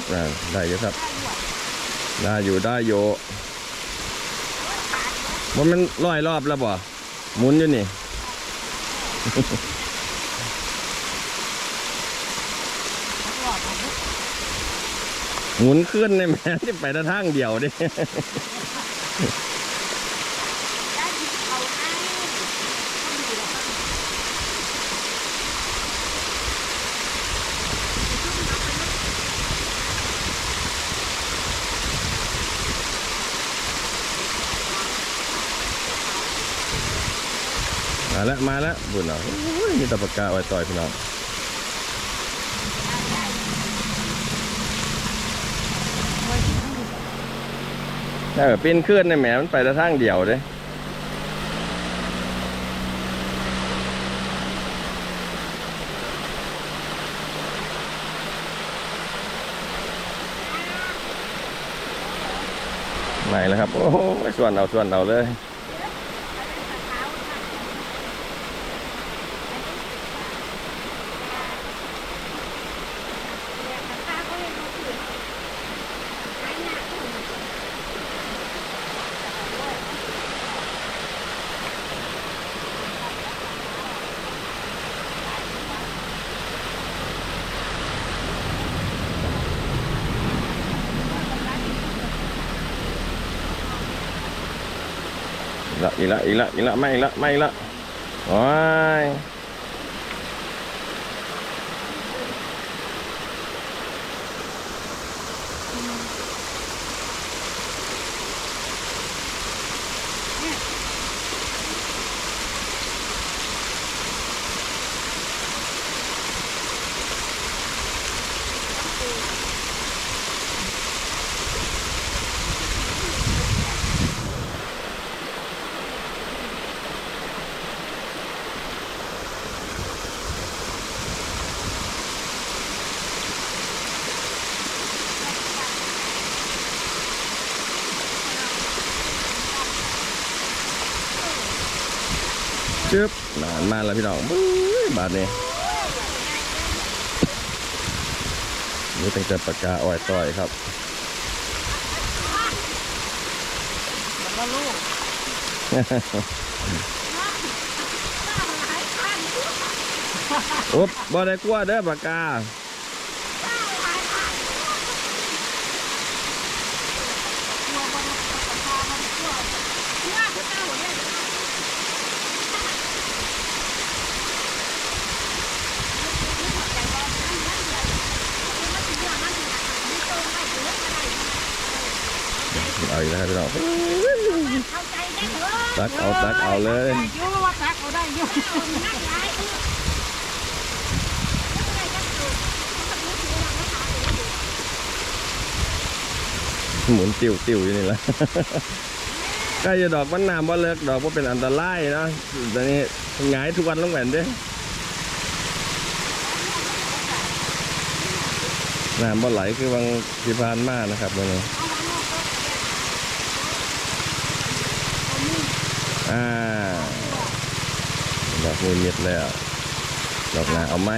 บอ่าได้อยู่ครับได้อยู่ได้อยู่ว่ามันร้อยรอบแล้วบ่หมุนอยู่นี่หมุนขึ้นในแม่ที่ไปทางเดียวดิ มาแล้วมาแล้วบุญเนาะมีตะปากกาไว้ต่อยพี่น้องเออปีนขึ้นในแหมมันไปแต่ทางเดียวเด้ไม่แล้วครับ โอ้ส่วนเอาส่วนเอาเลย ละอีละอีละอีละไม่อีละไม่อีละโอ้ย จึ๊บนานมาแล้วพี่น้องบาทนี้นี่ตั้งแต่ปากกาอ้อยต่อยครับแล้วลูกโอ๊บบ่ได้กลัวเด้อปากกา เอาอีกแล้วครับพี่น้องเข้าใจได้เถอะตักเอาตักเอาเลยได้อยู่ว่าตักเอาได้อยู่นั่งย้ายคือหมุนติวติวอยู่นี่แหละใกล้จะดอกมันน้ำว่าเลิกดอกว่าเป็นอันตรายนะตอนนี้หงายทุกวันลงแหวนเด้น้ำบ่ไหลคือวังพิพานมากนะครับตรง อ่าดอกมือเม็ดแล้วดอกหนาเอาไหม